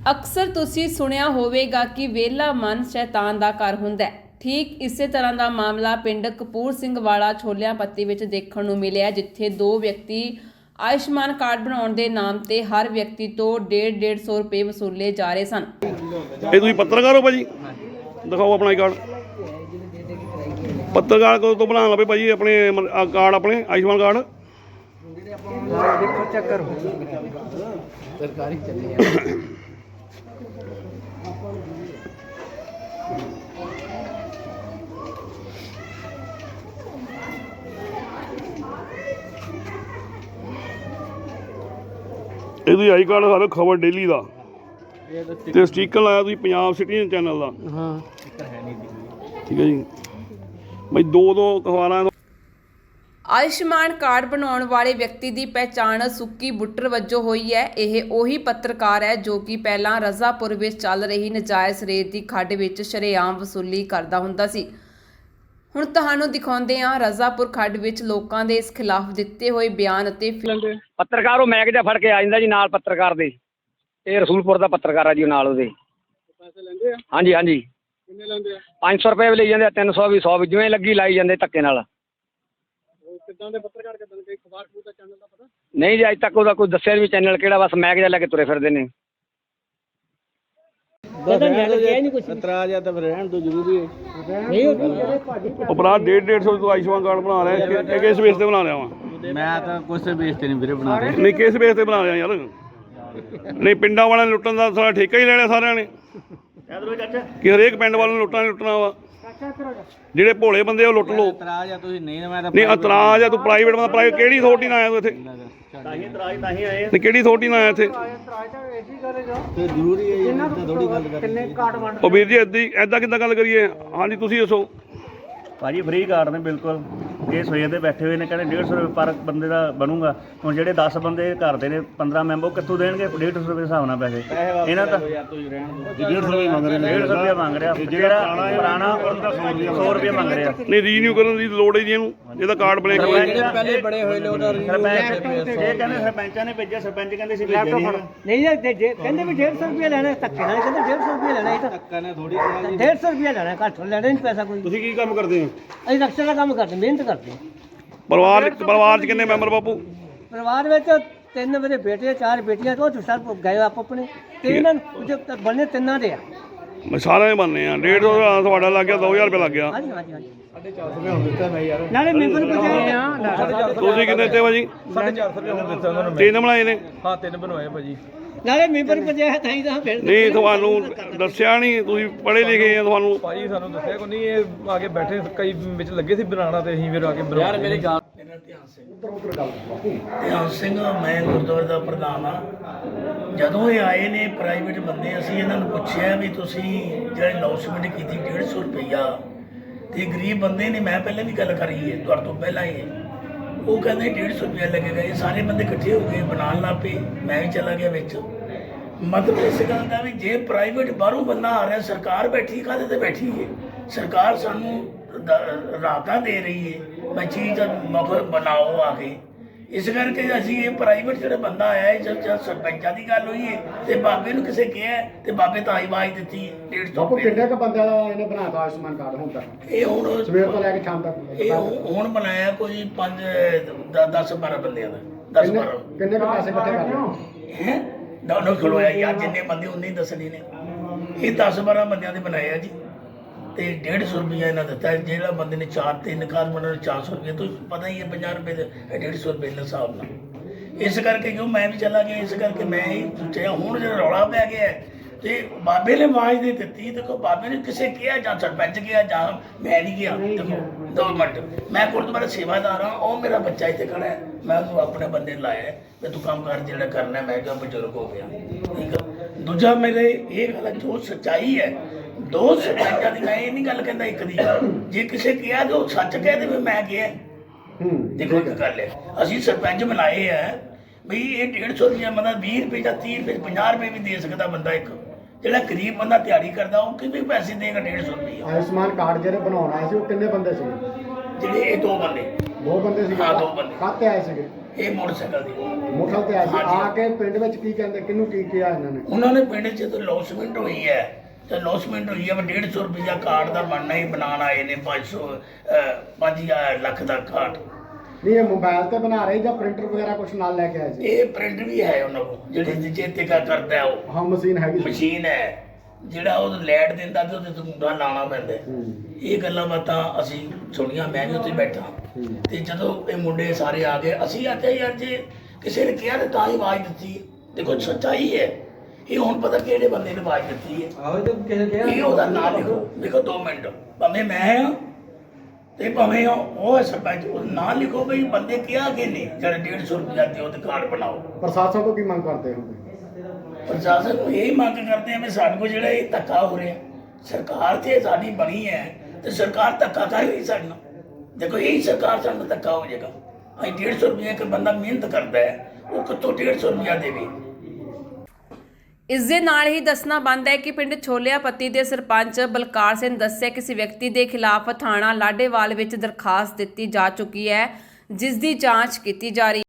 ਅਕਸਰ ਤੁਸੀਂ ਸੁਣਿਆ ਹੋਵੇਗਾ ਕਿ ਵਿਹਲਾ ਮਨ ਸ਼ੈਤਾਨ ਦਾ ਘਰ ਹੁੰਦਾ ਹੈ। ਠੀਕ ਇਸੇ ਤਰ੍ਹਾਂ ਦਾ ਮਾਮਲਾ ਪਿੰਡ ਕਪੂਰ ਸਿੰਘ ਵਾਲਾ ਛੋਲਿਆਂ ਪੱਤੀ ਵਿੱਚ ਦੇਖਣ ਨੂੰ ਮਿਲਿਆ ਜਿੱਥੇ ਦੋ ਵਿਅਕਤੀ ਆਯੁਸ਼ਮਾਨ ਕਾਰਡ ਬਣਾਉਣ ਦੇ ਨਾਮ ਤੇ ਹਰ ਵਿਅਕਤੀ ਤੋਂ 1.5 150 ਰੁਪਏ ਵਸੂਲੇ ਜਾ ਰਹੇ ਸਨ। ਇਹ ਤੁਸੀਂ ਪੱਤਰਕਾਰ ਹੋ ਭਾਜੀ? ਦਿਖਾਓ ਆਪਣਾ ਕਾਰਡ। ਪੱਤਰਕਾਰ ਕਦੋਂ ਤੋਂ ਬਣਾਉਣ ਲੱਗੇ ਭਾਜੀ ਆਪਣੇ ਆਹ ਕਾਰਡ ਆਪਣੇ ਆਯੁਸ਼ਮਾਨ ਕਾਰਡ? ਦੇਖੋ ਚੱਕਰ ਹੋ ਸਰਕਾਰੀ ਚੱਲੀ ਆ ਇਹ ਤੁਸੀਂ ਆਈ ਕਾਰਡ ਸਾਰੇ ਖਬਰ ਡੇਲੀ ਦਾ। ਤੇ ਸਟੀਕਰ ਲਾਇਆ ਤੁਸੀਂ ਪੰਜਾਬ ਸਿਟੀਜ਼ਨ ਚੈਨਲ ਦਾ। ਹਾਂ। ਠੀਕ ਹੈ ਜੀ। ਬਈ ਦੋ ਦੋ ਅਖਬਾਰਾਂ ਆਯੁਸ਼ਮਾਨ ਕਾਰਡ ਬਣਾਉਣ ਵਾਲੇ ਵਿਅਕਤੀ ਦੀ ਪਹਿਚਾਣ ਸੁੱਕੀ ਬੁੱਟਰ ਵਜੋਂ ਹੋਈ ਹੈ। ਇਹ ਉਹੀ ਪੱਤਰਕਾਰ ਹੈ ਜੋ ਕਿ ਪਹਿਲਾਂ ਰਜ਼ਾਪੁਰ ਵਿੱਚ ਚੱਲ ਰਹੀ ਨਜਾਇਜ਼ ਰੇਤ ਦੀ ਖੱਡ ਵਿੱਚ ਸ਼ਰੇਆਮ ਵਸੂਲੀ ਕਰਦਾ ਹੁੰਦਾ ਸੀ। ਹੁਣ ਤੁਹਾਨੂੰ ਦਿਖਾਉਂਦੇ ਹਾਂ ਰਜ਼ਾਪੁਰ ਖੱਡ ਵਿੱਚ ਲੋਕਾਂ ਦੇ ਇਸ ਖਿਲਾਫ ਦਿੱਤੇ ਹੋਏ ਬਿਆਨ ਅਤੇ ਪੱਤਰਕਾਰ ਉਹ ਮੈਗ ਜਿਹਾ ਫੜ ਕੇ ਆ ਜਾਂਦਾ ਜੀ ਨਾਲ ਪੱਤਰਕਾਰ ਦੇ। ਇਹ ਰਸੂਲਪੁਰ ਦਾ ਪੱਤਰਕਾਰ ਆ ਜੀ ਨਾਲ ਉਹਦੇ। ਪੈਸੇ ਲੈਂਦੇ ਆ? ਹਾਂਜੀ ਹਾਂਜੀ। ਕਿੰਨੇ ਲੈਂਦੇ ਆ? 500 ਰੁਪਏ ਵੀ ਲਈ ਜਾਂਦੇ ਆ 300 ਵੀ 100 ਵੀ ਜਿਵੇਂ ਲੱਗੀ ਲਾਈ ਜਾਂਦੇ ਧੱਕੇ ਨਾਲ। ਕਿੱਦਾਂ ਦੇ ਪੱਤਰਕਾਰ ਕਿੱਦਾਂ ਦੇ? ਖਬਰ ਖਬਰ ਦਾ ਚੈਨਲ ਦਾ ਪਤਾ? ਨਹੀਂ ਜੀ ਅੱਜ ਤੱਕ ਉਹਦਾ ਕੋਈ ਦੱਸਿਆ ਵੀ ਚੈਨਲ ਕਿਹੜਾ ਬਸ ਮੈਗ ਜਿਹਾ ਲੈ ਕੇ ਤੁਰੇ ਫਿਰਦੇ ਨੇ। ਪਤਾ ਮੈਂ ਤਾਂ ਕਿਹਾ ਨਹੀਂ ਕੁਝ ਇਤਰਾਜ਼ ਆ ਤਾਂ ਫਿਰ ਰਹਿਣ ਦੋ ਜ਼ਰੂਰੀ ਹੈ। ਨਹੀਂ ਅਪਰਾਧ 1.5 150 ਤੋਂ ਆਯੁਸ਼ਮਾਨ ਕਾਰਡ ਬਣਾ ਰਿਹਾ ਕਿਸ ਬੇਸ ਤੇ ਬਣਾ ਲਿਆ ਵਾ। ਮੈਂ ਤਾਂ ਕੁਛ ਬੇਸ ਤੇ ਨਹੀਂ ਵੀਰੇ ਬਣਾ ਰਿਹਾ ਨਹੀਂ ਕਿਸ ਬੇਸ ਤੇ ਬਣਾ ਲਿਆ ਯਾਰ? ਨਹੀਂ ਪਿੰਡਾਂ ਵਾਲਿਆਂ ਨੇ ਲੁੱਟਣ ਦਾ ਸਾਰਾ ਠੇਕਾ ਹੀ ਲੈ ਲਿਆ ਸਾਰਿਆਂ ਨੇ। ਕਿ ਹਰੇਕ ਪਿੰਡ ਵਾਲਿਆਂ ਨੂੰ ਲੁੱਟਣਾ ਹੀ ਲੁੱਟਣਾ ਵਾ। ਜਿਹੜੇ ਭੋਲੇ ਬੰਦੇ ਉਹ ਲੁੱਟ ਲਓ। ਇਤਰਾਜ਼ ਆ ਤੁਸੀਂ ਨਹੀਂ ਮੈਂ ਤਾਂ ਨਹੀਂ ਇਤਰਾਜ਼ ਆ ਤੂੰ ਪ੍ਰਾਈਵੇਟ ਬੰਦਾ ਪ੍ਰਾਈਵੇਟ ਕਿਹੜੀ ਅਥਾਰਟੀ ਨਾਲ ਆਇਆ ਤੂੰ ਇੱਥੇ? ਨਹੀਂ ਕਿਹੜੀ ਅਥਾਰਟੀ ਨਾਲ ਆਇਆ ਇੱਥੇ? ਤੇ ਜ਼ਰੂਰੀ ਹੈ ਇਹਨਾਂ ਥੋੜੀ ਗੱਲ ਕਰ ਕਿੰਨੇ ਕਾਰਡ ਵੰਡ ਉਹ ਵੀਰ ਜੀ ਏਦਾਂ ਹੀ- ਏਦਾਂ ਕਿੱਦਾਂ ਗੱਲ ਕਰੀਏ? ਹਾਂਜੀ ਤੁਸੀਂ ਦੱਸੋ। ਭਾਜੀ ਫ੍ਰੀ ਕਾਰਡ ਨੇ ਬਿਲਕੁਲ। ਇਹ ਸਵੇਰ ਦੇ ਬੈਠੇ ਹੋਏ ਨੇ ਕਹਿੰਦੇ 150 ਰੁਪਏ ਪਰ ਬੰਦੇ ਦਾ ਬਣੂਗਾ। ਹੁਣ ਜਿਹੜੇ 10 ਬੰਦੇ ਘਰ ਦੇ ਨੇ 15 ਮੈਂਬਰ ਉਹ ਕਿੱਥੋਂ ਦੇਣਗੇ? 150 ਰੁਪਏ ਦੇ ਹਿਸਾਬ ਨਾਲ ਪੈਸੇ। ਇਹਨਾਂ ਦਾ 150 ਰੁਪਏ ਮੰਗ ਰਹੇ ਨੇ। 150 ਰੁਪਏ ਮੰਗ ਰਿਹਾ। ਜਿਹੜਾ ਪੁਰਾਣਾ ਉਹਦਾ 100 ਰੁਪਏ ਮੰਗ ਰਿਹਾ। ਨਹੀਂ ਰੀਨਿਊ ਕਰਨ ਦੀ ਲੋੜ ਹੀ ਨਹੀਂ ਇਹਨੂੰ। ਇਹਦਾ ਕਾਰਡ ਸਰਪੰਚ ਪਹਿਲੇ ਬੜੇ ਹੋਏ ਨੇ ਉਹਦਾ ਸਰਪੰਚ ਇਹ ਕਹਿੰਦੇ ਸਰਪੰਚਾਂ ਨੇ ਭੇਜਿਆ ਸਰਪੰਚ ਕਹਿੰਦੇ ਸੀ ਭੇਜਿਆ ਨਹੀਂ। ਨਹੀਂ ਜੇ- ਜੇ ਕਹਿੰਦੇ ਵੀ 150 ਰੁਪਏ ਲੈਣਾ ਧੱਕੇ ਨਾਲ ਕਹਿੰਦੇ 150 ਰੁਪਏ ਲੈਣਾ ਇਹ ਤਾਂ ਧੱਕਾ ਨੇ ਥੋੜੀ ਕਿਹਾ ਜੀ 150 ਰੁਪਏ ਲੈਣਾ ਘੱਟ ਲੈਣਾ ਨਹੀਂ ਪੈਸਾ ਕੋਈ। ਤੁਸੀਂ ਕੀ ਕੰਮ ਕਰਦੇ ਹੋ? ਅਸੀਂ ਰਕਸ਼ਾ ਦਾ ਕੰਮ ਕਰਦੇ ਮਿਹਨਤ ਕਰਦੇ। ਪਰਿਵਾਰ ਪਰਿਵਾਰ ਚ ਕਿੰਨੇ ਮੈਂਬਰ ਬਾਪੂ? ਪਰਿਵਾਰ ਵਿੱਚ ਤਿੰਨ ਮੇਰੇ ਬੇਟੇ ਚਾਰ ਬੇਟੀਆਂ ਤੋਂ ਸਭ ਗਏ ਆਪ ਆਪਣੇ ਤੇ ਇਹਨਾਂ ਨੂੰ ਜੋ ਬੰਨੇ ਤਿੰਨਾਂ ਦੇ ਆ। ਮੈਂ ਸਾਰਿਆਂ ਦੇ ਬੰਨੇ ਆ 150 ਦਾ ਤੁਹਾਡਾ ਲੱਗ ਗਿਆ 2000 ਰੁਪਏ ਲੱਗ ਗਿਆ। ਹਾਂਜੀ ਹਾਂਜੀ ਹਾਂਜੀ 450 ਰੁਪਏ ਹੁਣ ਦਿੱਤਾ ਮੈਂ ਯਾਰ ਨਾਲੇ ਮੈਂਬਰ ਕੋ ਜਾਏ ਆ ਤੁਸੀਂ ਕਿੰਨੇ ਤੇ ਭਾਜੀ? 450 ਰੁਪਏ ਹੁਣ ਦਿੱਤਾ ਉਹਨਾਂ ਨੂੰ ਤਿੰਨ ਬਣਾਏ ਨੇ। ਹਾਂ ਤਿੰਨ ਬਣਵਾਏ ਭਾਜੀ। ਨਾਲੇ ਮੈਂਬਰ ਜਾਏ ਤਾਂ ਹੀ ਤਾਂ ਫਿਰ ਨਹੀਂ ਤੁਹਾਨੂੰ ਦੱਸਿਆ ਨਹੀਂ ਤੁਸੀਂ ਪੜ੍ਹੇ ਲਿਖੇ ਆ ਤੁਹਾਨੂੰ। ਭਾਜੀ ਸਾਨੂੰ ਦੱਸਿਆ ਕੋਈ ਨਹੀਂ ਇਹ ਆ ਕੇ ਬੈਠੇ ਕਈ ਵਿੱਚ ਲੱਗੇ ਸੀ ਬਣਾਉਣਾ ਤੇ ਅਸੀਂ ਫਿਰ ਆ ਕੇ ਬਣਾ ਯਾਰ ਮੇਰੇ ਗੱਲ ਧਿਆਨ ਸਿੰਘ। ਮੈਂ ਗੁਰਦੁਆਰੇ ਦਾ ਪ੍ਰਧਾਨ ਆ ਜਦੋਂ ਇਹ ਆਏ ਨੇ ਪ੍ਰਾਈਵੇਟ ਬੰਦੇ ਅਸੀਂ ਇਹਨਾਂ ਨੂੰ ਪੁੱਛਿਆ ਵੀ ਤੁਸੀਂ ਜਿਹੜੇ ਅਨਾਉਂਸਮੈਂਟ ਕੀਤੀ 150 ਰੁਪਈਆ। ਤੇ ਗਰੀਬ ਬੰਦੇ ਨੇ ਮੈਂ ਪਹਿਲਾਂ ਵੀ ਗੱਲ ਕਰੀ ਹੈ ਤੁਹਾਡੇ ਤੋਂ ਪਹਿਲਾਂ ਹੀ। ਉਹ ਕਹਿੰਦੇ 150 ਰੁਪਈਆ ਲੱਗੇਗਾ ਇਹ ਸਾਰੇ ਬੰਦੇ ਇਕੱਠੇ ਹੋ ਗਏ ਬਣਾਉਣ ਲੱਗ ਪਏ। ਮੈਂ ਵੀ ਚਲਾ ਗਿਆ ਵਿੱਚ। ਮਤਲਬ ਇਸ ਗੱਲ ਦਾ ਵੀ ਜੇ ਪ੍ਰਾਈਵੇਟ ਬਾਹਰੋਂ ਬੰਦਾ ਆ ਰਿਹਾ ਸਰਕਾਰ ਬੈਠੀ ਕਾਹਦੇ ਤੇ ਬੈਠੀ ਹੈ? ਸਰਕਾਰ ਸਾਨੂੰ ਦ- ਰਾਹਤਾਂ ਦੇ ਰਹੀ ਹੈ ਮੈਂ ਚੀਜ਼ ਮਗਰ ਬਣਾਓ ਆ ਕੇ। ਇਸ ਕਰਕੇ ਅਸੀਂ ਇਹ ਪ੍ਰਾਈਵੇਟ ਜਿਹੜਾ ਬੰਦਾ ਆਇਆ ਹੈ ਜਦ ਜਦ ਸਰਪੰਚਾਂ ਦੀ ਗੱਲ ਹੋਈ ਹੈ ਤੇ ਬਾਬੇ ਨੂੰ ਕਿਸੇ ਕਿਹਾ ਤੇ ਬਾਬੇ ਤਾਂ ਆਵਾਜ਼ ਦਿੱਤੀ 150 ਬਾਪੂ ਰੁਪਏ ਕਿੰਨੇ ਕ ਬੰਦਿਆਂ ਦਾ ਇਹਨੇ ਬਣਾਤਾ ਆਯੁਸ਼ਮਾਨ ਕਾਰਡ ਹੁਣ ਤੱਕ? ਇਹ ਹੁਣ ਸਵੇਰ ਤੋਂ ਲੈ ਕੇ ਸ਼ਾਮ ਤੱਕ ਇਹ ਹੁਣ ਬਣਾਇਆ ਕੋਈ 5 10 12 ਬੰਦਿਆਂ ਦਾ। 10 ਕਿੰਨੇ 12 ਕਿੰਨੇ ਕ ਪੈਸੇ ਇਕੱਠੇ ਕਰ ਲਏ ਹੈ? ਡਾਉਨਲੋਡ ਖਲੋਇਆ ਯਾਰ ਜਿੰਨੇ ਬੰਦੇ ਹੀ ਦੱਸਣੇ ਨੇ। ਇਹ 10 12 ਬੰਦਿਆਂ ਦੇ ਬਣਾਏ ਆ ਜੀ। ਤੇ 150 ਰੁਪਏ ਇਹਨਾਂ ਦਿੱਤਾ। ਜਿਹੜਾ ਬੰਦੇ ਨੇ ਚਾਰ ਤਿੰਨ ਕਾਰ ਬਣਾਉਣੇ 400 ਰੁਪਏ ਤੋਂ ਪਤਾ ਹੀ ਹੈ 50 ਰੁਪਏ ਦੇ ਇਹ 150 ਰੁਪਏ ਦੇ ਹਿਸਾਬ ਨਾਲ ਇਸ ਕਰਕੇ ਕਿਉਂ ਮੈਂ ਵੀ ਚਲਾ ਗਿਆ ਇਸ ਕਰਕੇ ਮੈਂ ਹੀ ਸੋਚਿਆ ਹੁਣ ਜਿਹੜਾ ਰੌਲਾ ਪੈ ਗਿਆ ਤੇ ਬਾਬੇ ਨੇ ਆਵਾਜ਼ ਦੇ ਦਿੱਤੀ ਦੇਖੋ ਬਾਬੇ ਨੇ ਕਿਸੇ ਕਿਹਾ ਜਾਂ ਸਰਪੰਚ ਕਿਹਾ ਜਾਂ ਮੈਂ ਨਹੀਂ ਗਿਆ ਦੇਖੋ ਦੋ ਮਿੰਟ ਮੈਂ ਗੁਰਦੁਆਰਾ ਸੇਵਾਦਾਰ ਹਾਂ ਉਹ ਮੇਰਾ ਬੱਚਾ ਇੱਥੇ ਖੜਾ ਹੈ ਮੈਂ ਉਹਨੂੰ ਆਪਣੇ ਬੰਦੇ ਲਾਇਆ ਵੀ ਤੂੰ ਕੰਮ ਕਰ ਜਿਹੜਾ ਕਰਨਾ। ਮੈਂ ਕਿਹਾ ਬਜ਼ੁਰਗ ਹੋ ਗਿਆ ਠੀਕ ਹੈ ਦੂਜਾ ਮੇਰੇ ਇਹ ਗੱਲ ਜੋ ਸੱਚਾਈ ਹੈ ਦੋ ਸਰਪੰਚਾਂ ਦੀ ਮੈਂ ਇਹ ਨਹੀਂ ਗੱਲ ਕਹਿੰਦਾ ਇੱਕ ਦੀ। ਜੇ ਕਿਸੇ ਕਿਹਾ ਤੇ ਉਹ ਸੱਚ ਕਹਿ ਦੇਵੇ ਮੈਂ ਕਿਹਾ। ਹੂੰ ਦੇਖੋ ਇੱਕ ਗੱਲ ਹੈ ਅਸੀਂ ਸਰਪੰਚ ਬਣਾਏ ਆ ਵੀ ਇਹ 150 ਰੁਪਏ ਮਤਲਬ 20 ਰੁਪਏ ਜਾਂ 30 ਰੁਪਏ 50 ਰੁਪਏ ਵੀ ਦੇ ਸਕਦਾ ਬੰਦਾ ਇੱਕ। ਜਿਹੜਾ ਗਰੀਬ ਬੰਦਾ ਦਿਹਾੜੀ ਕਰਦਾ ਉਹ ਕਿਵੇਂ ਪੈਸੇ ਦੇਗਾ 150 ਰੁਪਏ? ਆਯੁਸ਼ਮਾਨ ਕਾਰਡ ਜਿਹੜੇ ਬਣਾਉਣ ਸੀ ਉਹ ਕਿੰਨੇ ਬੰਦੇ ਸੀ ਜਿਹੜੇ ਇਹ ਦੋ ਬੰਦੇ। ਦੋ ਬੰਦੇ ਸੀ ਹਾਂ, ਦੋ ਬੰਦੇ। ਕਾਤੇ ਆਏ ਸੀਗੇ? ਇਹ ਮੋਟਰਸਾਈਕਲ ਦੀ। ਮੋਟਰਸਾਈਕਲ ਤੇ ਆ ਕੇ ਆ ਕੇ ਪਿੰਡ ਵਿੱਚ ਕੀ ਕਹਿੰਦੇ ਕਿਹਨੂੰ ਕੀ ਕਿਹਾ ਇਹਨਾਂ ਨੇ? ਉਹਨਾਂ ਨੇ ਪਿੰਡ 'ਚ ਤਾਂ ਲੌਸਮੈਂਟ ਹੋਈ ਹੈ। ਤੇ ਲੌਸਮੈਂਟ ਹੋਈ ਵੀ 150 ਰੁਪਇਆ ਕਾਰਡ ਦਾ ਬਣਨਾ ਹੀ ਬਣਾਉਣ ਆਏ ਨੇ 500 5000 ਲੱਖ ਦਾ ਕਾਰਡ ਨਹੀਂ ਇਹ ਮੋਬਾਈਲ ਤੇ ਬਣਾ ਰਹੇ ਜਾਂ ਪ੍ਰਿੰਟਰ ਵਗੈਰਾ ਕੁਝ ਨਾਲ ਲੈ ਕੇ ਆਏ ਸੀ? ਇਹ ਪ੍ਰਿੰਟ ਵੀ ਹੈ ਉਹਨਾਂ ਕੋਲ ਜਿਹੜੇ ਚੇਤੇ ਕਾ ਕਰਦਾ ਹੈ ਉਹ। ਹਾਂ ਮਸ਼ੀਨ ਹੈਗੀ ਸੀ। ਮਸ਼ੀਨ ਹੈ। ਜਿਹੜਾ ਉਹ ਲੈਟ ਦਿੰਦਾ ਤੇ ਉਹਦੇ ਤੋਂ ਮੁੰਡਾ ਲਾਣਾ ਪੈਂਦਾ ਹੈ। ਹੂੰ। ਇਹ ਗੱਲਾਂ ਬਾਤਾਂ ਅਸੀਂ ਸੁਣੀਆਂ ਮੈਂ ਵੀ ਉੱਥੇ ਬੈਠਾ। ਤੇ ਜਦੋਂ ਇਹ ਮੁੰਡੇ ਸਾਰੇ ਆ ਗਏ ਅਸੀਂ ਆਖਿਆ ਯਾਰ ਜੇ ਕਿਸੇ ਨੇ ਕਿਹਾ ਤੇ ਤਾਂ ਹੀ ਆਵਾਜ਼ ਦਿੱਤੀ। ਦੇਖੋ ਸੱਚਾਈ ਹੈ। ਇਹ ਹੁਣ ਪਤਾ ਕਿਹੜੇ ਬੰਦੇ ਨੇ ਆਵਾਜ਼ ਦਿੱਤੀ ਹੈ? ਆਹੋ ਤੇ ਕਿਸੇ ਕਿਹਾ ਇਹ ਉਹਦਾ ਨਾਂ ਲਿਖੋ ਲਿਖੋ 2 ਮਿੰਟ। ਭਾਵੇਂ ਮੈਂ ਹਾਂ ਤੇ ਭਾਵੇਂ ਉਹ ਉਹ ਹੈ ਸਰਪੰਚ ਉਹ ਨਾਂ ਲਿਖੋ ਬਈ ਬੰਦੇ ਕਿਹਾ ਕਿ ਨਹੀਂ? ਜਿਹੜੇ 150 ਰੁਪਇਆ ਦਿਓ ਤੇ ਕਾਰਡ ਬਣਾਓ। ਪ੍ਰਸ਼ਾਸਨ ਤੋਂ ਕੀ ਮੰਗ ਕਰਦੇ ਹੋ ਪ੍ਰਸ਼ਾਸਨ ਨੂੰ ਇਹ ਮੰਗ ਕਰਦੇ ਆ ਵੀ ਸਾਡੇ ਕੋਲ ਜਿਹੜਾ ਇਹ ਧੱਕਾ ਹੋ ਰਿਹਾ ਸਰਕਾਰ ਤੇ ਸਾਡੀ ਬਣੀ ਹੈ ਤੇ ਸਰਕਾਰ ਧੱਕਾ ਕਰ ਰਹੀ ਸਾਡੇ ਨਾਲ। ਦੇਖੋ ਇਹੀ ਸਰਕਾਰ ਸਾਡੇ ਨਾਲ ਧੱਕਾ ਹੋ ਜਾਏਗਾ। ਅਸੀਂ 150 ਰੁਪਏ ਇੱਕ ਬੰਦਾ ਮਿਹਨਤ ਕਰਦਾ ਹੈ ਉਹ ਕਿੱਥੋਂ 150 ਰੁਪਇਆ ਦੇਵੇ? ਇਸ ਦੇ ਨਾਲ ਹੀ ਦੱਸਣਾ ਬੰਦ ਹੈ ਕਿ ਪਿੰਡ ਛੋਲਿਆ ਪੱਤੀ ਦੇ ਸਰਪੰਚ ਬਲਕਾਰ ਸਿੰਘ ਦੱਸਿਆ ਕਿਸੇ ਵਿਅਕਤੀ ਦੇ ਖਿਲਾਫ ਥਾਣਾ ਲਾਡੇਵਾਲ ਵਿੱਚ ਦਰਖਾਸਤ ਦਿੱਤੀ ਜਾ ਚੁੱਕੀ ਹੈ, ਜਿਸ ਦੀ ਜਾਂਚ ਕੀਤੀ ਜਾ ਰਹੀ